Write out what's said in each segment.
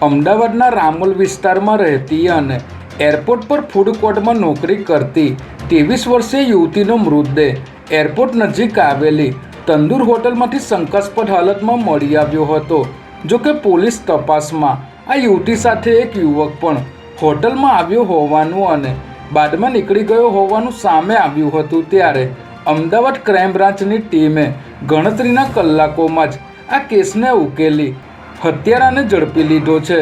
અમદાવાદના રામોલ વિસ્તારમાં રહેતી અને એરપોર્ટ પર ફૂડ કોર્ટમાં નોકરી કરતી ત્રેવીસ વર્ષીય યુવતીનો મૃતદેહ એરપોર્ટ નજીક આવેલી તંદૂર હોટલમાંથી શંકાસ્પદ હાલતમાં મળી આવ્યો હતો. જો કે પોલીસ તપાસમાં આ યુવતી સાથે એક યુવક પણ હોટલમાં આવ્યો હોવાનું અને બાદમાં નીકળી ગયો હોવાનું સામે આવ્યું હતું ત્યારે અમદાવાદ ક્રાઇમ બ્રાન્ચની ટીમે ગણતરીના કલાકોમાં જ આ કેસને ઉકેલી હત્યારાને ઝડપી લીધો છે,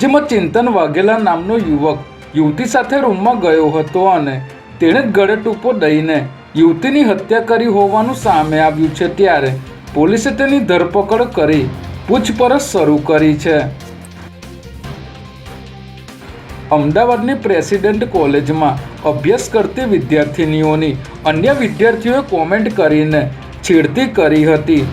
જેમાં ચિંતન વાઘેલા નામનો યુવક યુવતી સાથે રૂમમાં ગયો હતો અને તેણે ગળે ટૂંપો દઈને યુવતીની હત્યા કરી હોવાનું સામે આવ્યું છે ત્યારે પોલીસે તેની ધરપકડ કરી પૂછપરછ શરૂ કરી છે. અમદાવાદની પ્રેસિડેન્ટ કોલેજમાં અભ્યાસ કરતી વિદ્યાર્થિનીઓની અન્ય વિદ્યાર્થીઓએ કોમેન્ટ કરીને છેડતી કરી હતી.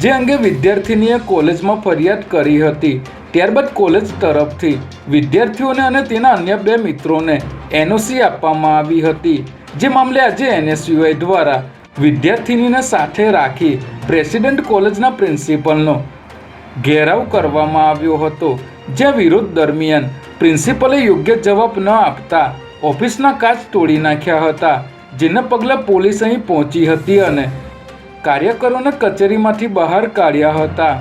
જે અંગે વિદ્યાર્થીનીએ કોલેજમાં ફરિયાદ કરી હતી. ત્યારબાદ કોલેજ તરફથી વિદ્યાર્થીઓને અને તેના અન્ય બે મિત્રોને એનઓસી આપવામાં આવી હતી. જે મામલે આજે એનએસયુઆઈ દ્વારા વિદ્યાર્થીનીને સાથે રાખી પ્રેસિડેન્ટ કોલેજના પ્રિન્સિપલનો ઘેરાવ કરવામાં આવ્યો હતો. જ્યાં વિરોધ દરમિયાન પ્રિન્સિપલે યોગ્ય જવાબ ન આપતા ઓફિસના કાચ તોડી નાખ્યા હતા, જેના પગલે પોલીસ અહીં પહોંચી હતી અને કાર્યકરોને કચેરીમાંથી બહાર કાઢ્યા હતા.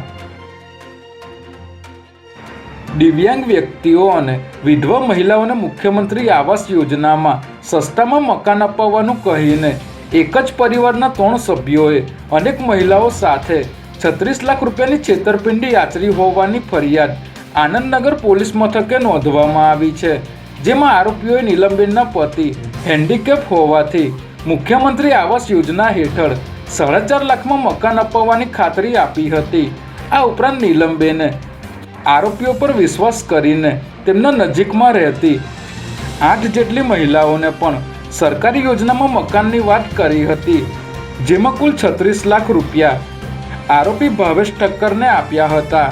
દિવ્યાંગ વ્યક્તિઓ અને વિધવા મહિલાઓને મુખ્યમંત્રી આવાસ યોજનામાં સસ્તામાં મકાન અપાવવાનું કહીને એક જ પરિવારના ત્રણ સભ્યોએ અનેક મહિલાઓ સાથે છત્રીસ લાખ રૂપિયાની છેતરપિંડી આચરી હોવાની ફરિયાદ આનંદનગર પોલીસ મથકે નોંધવામાં આવી છે, જેમાં આરોપીઓએ નીલમબેનના પતિ હેન્ડીકેપ હોવાથી મુખ્યમંત્રી આવાસ યોજના હેઠળ સાડા ચાર લાખમાં મકાન અપાવવાની ખાતરી આપી હતી. આ ઉપરાંત નીલમબેને આરોપીઓ પર વિશ્વાસ કરીને તેમના નજીકમાં રહેતી આઠ જેટલી મહિલાઓને પણ સરકારી યોજનામાં મકાનની વાત કરી હતી, જેમાં કુલ છત્રીસ લાખ રૂપિયા આરોપી ભાવેશ ઠક્કરને આપ્યા હતા.